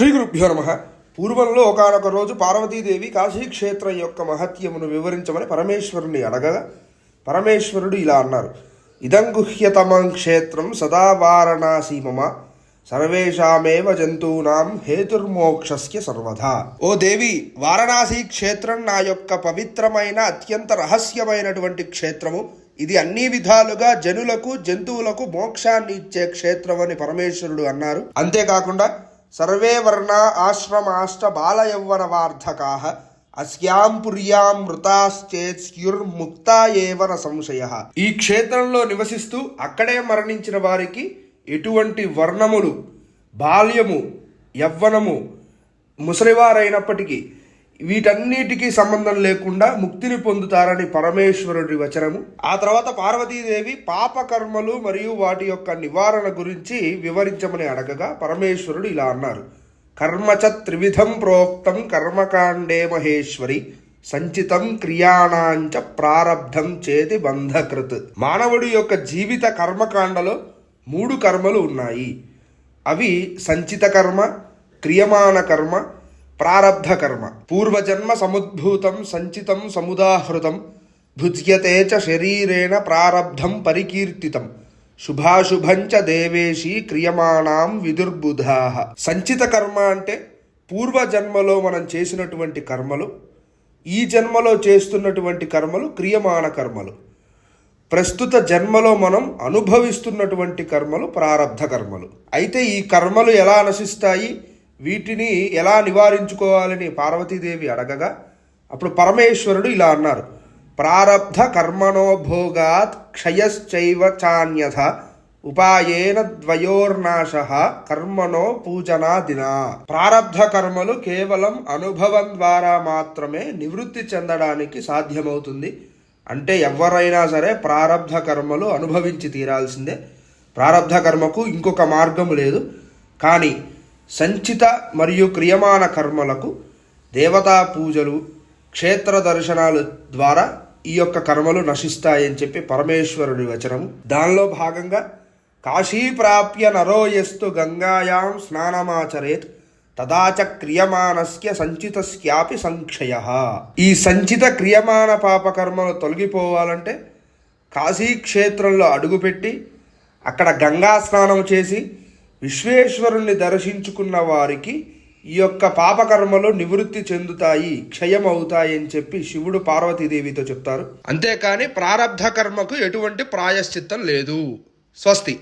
శ్రీ గురుభ్యో నమ. పూర్వంలో ఒకనొక రోజు పార్వతీదేవి కాశీక్షేత్రం యొక్క మహత్యమును వివరించమని పరమేశ్వరుని అడగగా పరమేశ్వరుడు ఇలా అన్నారు ఇదం గుహ్యతమం క్షేత్రం సదా వారణాసి మమ సర్వేషామేవ జంతూనాం హేతుర్మోక్షస్య సర్వదా. ఓ దేవి వారణాసి క్షేత్రం నా యొక్క పవిత్రమైన అత్యంత రహస్యమైనటువంటి క్షేత్రము. ఇది అన్ని విధాలుగా జనులకు జంతువులకు మోక్షాన్ని ఇచ్చే క్షేత్రం అని పరమేశ్వరుడు అన్నారు. అంతేకాకుండా సర్వే వర్ణ ఆశ్రమాష్ట బాలయౌవన వార్ధకా అస్యాం పుర్యాం మృతాశ్చేత్యుర్ముక్తా ఏవన సంశయ. ఈ క్షేత్రంలో నివసిస్తూ అక్కడే మరణించిన వారికి ఎటువంటి వర్ణములు బాల్యము యవ్వనము ముసలివారైనప్పటికీ వీటన్నిటికీ సంబంధం లేకుండా ముక్తిని పొందుతారని పరమేశ్వరుడి వచనము. ఆ తర్వాత పార్వతీదేవి పాపకర్మలు మరియు వాటి యొక్క నివారణ గురించి వివరించమని అడగగా పరమేశ్వరుడు ఇలా అన్నారు. కర్మచ త్రివిధం ప్రోక్తం కర్మకాండే మహేశ్వరి సంచితం క్రియాణాంచ ప్రారబ్ధం చేతి బంధకృత్. మానవుడి యొక్క జీవిత కర్మకాండలో మూడు కర్మలు ఉన్నాయి. అవి సంచిత కర్మ క్రియమాణ కర్మ ప్రారబ్ధ కర్మ పూర్వజన్మ సముద్భూతం సంచితం సముదాహృతం. భుజ్యతే చ శరీరేణ ప్రారబ్ధం పరికీర్తితం. శుభాశుభంచ దేవేషి క్రియమాణం విదుర్బుధా. సంచిత కర్మ అంటే పూర్వజన్మలో మనం చేసినటువంటి కర్మలు ఈ జన్మలో చేస్తున్నటువంటి కర్మలు క్రియమాణ కర్మలు. ప్రస్తుత జన్మలో మనం అనుభవిస్తున్నటువంటి కర్మలు ప్రారబ్ధ కర్మలు. అయితే ఈ కర్మలు ఎలా నశిస్తాయి? వీటిని ఎలా నివారించుకోవాలని పార్వతీదేవి అడగగా అప్పుడు పరమేశ్వరుడు ఇలా అన్నారు ప్రారబ్ధ కర్మణోభోగాత్ క్షయశ్చైవ చాన్యథ ఉపాయేన ద్వయోర్నాశ కర్మణో పూజనాదినా ప్రారబ్ధ కర్మలు కేవలం అనుభవం ద్వారా మాత్రమే నివృత్తి చెందడానికి సాధ్యమవుతుంది. అంటే ఎవరైనా సరే ప్రారబ్ధ కర్మలు అనుభవించి తీరాల్సిందే. ప్రారబ్ధ కర్మకు ఇంకొక మార్గం లేదు. కానీ సంచిత మరియు క్రియమాణ కర్మలకు దేవతా పూజలు క్షేత్ర దర్శనాలు ద్వారా ఈ యొక్క కర్మలు నశిస్తాయని చెప్పి పరమేశ్వరుడి వచనము. దానిలో భాగంగా కాశీ ప్రాప్య నరోయస్తు గంగాయాం స్నానమాచరేత్ తదాచ క్రియమాణస్య సంచితస్యాపి సంక్షయ. ఈ సంచిత క్రియమాణ పాపకర్మలు తొలగిపోవాలంటే కాశీ క్షేత్రంలో అడుగుపెట్టి అక్కడ గంగా స్నానం చేసి విశ్వేశ్వరుణ్ణి దర్శించుకున్న వారికి ఈ యొక్క పాపకర్మలు నివృత్తి చెందుతాయి క్షయం అవుతాయని చెప్పి శివుడు పార్వతీదేవితో చెప్తారు. అంతేకాని ప్రారబ్ధ కర్మకు ఎటువంటి ప్రాయశ్చిత్తం లేదు. స్వస్తి.